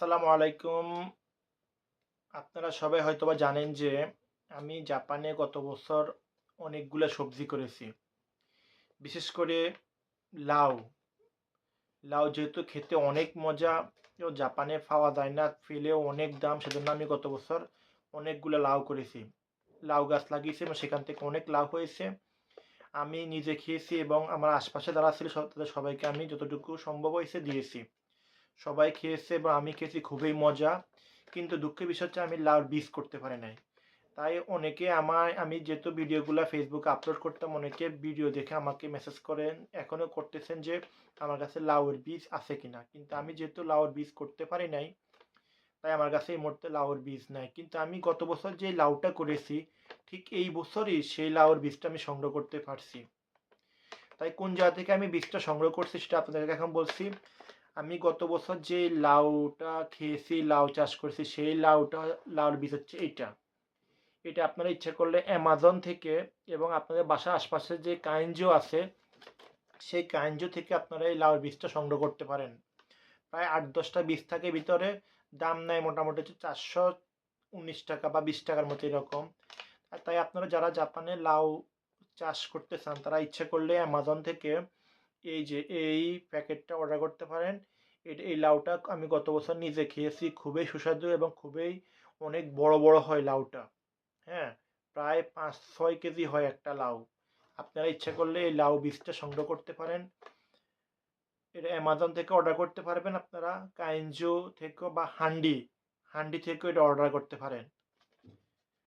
আসসালামু আলাইকুম। আপনারা সবাই হয়তোবা জানেন যে আমি জাপানে গত বছর অনেকগুলো সবজি করেছি। বিশেষ করে লাউ। লাউ যেহেতু খেতে অনেক মজা জাপানে পাওয়া যায় না, ফেলেও অনেক দাম, সেজন্য আমি গত বছর অনেকগুলো লাউ করেছি। লাউ গাছ লাগিয়েছি এবং সেখান থেকে অনেক লাউ হয়েছে। আমি নিজে খেয়েছি এবং আমার আশপাশে যারা ছিল তাদের সবাইকে আমি যতটুকু সম্ভব হয়েছে দিয়েছি। সবাই খেয়েছে বা আমি খেয়েছি খুবই মজা। কিন্তু দুঃখের বিষয় হচ্ছে আমি লাউর বীজ করতে পারি নাই। তাই অনেকে আমার আমি যেহেতু ভিডিওগুলো ফেসবুকে আপলোড করতাম, অনেকে ভিডিও দেখে আমাকে মেসেজ করেন এখনও করতেছেন যে আমার কাছে লাউর বীজ আছে কিনা। কিন্তু আমি যেহেতু লাউর বীজ করতে পারি নাই, তাই আমার কাছে এই মুহূর্তে লাউর বীজ নাই। কিন্তু আমি গত বছর যে লাউটা করেছি, ঠিক এই বছরই সেই লাউর বীজটা আমি সংগ্রহ করতে পারছি। তাই কোন জায়গা থেকে আমি বীজটা সংগ্রহ করছি সেটা আপনাদেরকে এখন বলছি। আমি গত বছর যে লাউটা খেয়েছি, লাউ চাষ করেছি, সেই লাউটা, লাউর বীজ হচ্ছে এইটা। এটা আপনারা ইচ্ছা করলে অ্যামাজন থেকে এবং আপনাদের বাসার আশপাশে যে কাইনজো আছে, সেই কাইনজো থেকে আপনারা এই লাউর বীজটা সংগ্রহ করতে পারেন। প্রায় আট দশটা বীজ থাকে ভিতরে, দাম নেয় মোটামুটি হচ্ছে চারশো উনিশ টাকা বা বিশ টাকার মতো এরকম। তাই আপনারা যারা জাপানে লাউ চাষ করতে চান, তারা ইচ্ছে করলে অ্যামাজন থেকে এই যে এই প্যাকেটটা অর্ডার করতে পারেন। এটা এই লাউটা আমি গত বছর নিজে খেয়েছি, খুবই সুস্বাদু এবং খুবই অনেক বড় বড় হয় লাউটা। হ্যাঁ প্রায় পাঁচ, ছয় কেজি হয় একটা লাউ। আপনারা ইচ্ছা করলে এই লাউ বীজটা সংগ্রহ করতে পারেন। এটা অ্যামাজন থেকে অর্ডার করতে পারবেন আপনারা, কাইনজো থেকে বা হান্ডি হান্ডি থেকেও এটা অর্ডার করতে পারেন।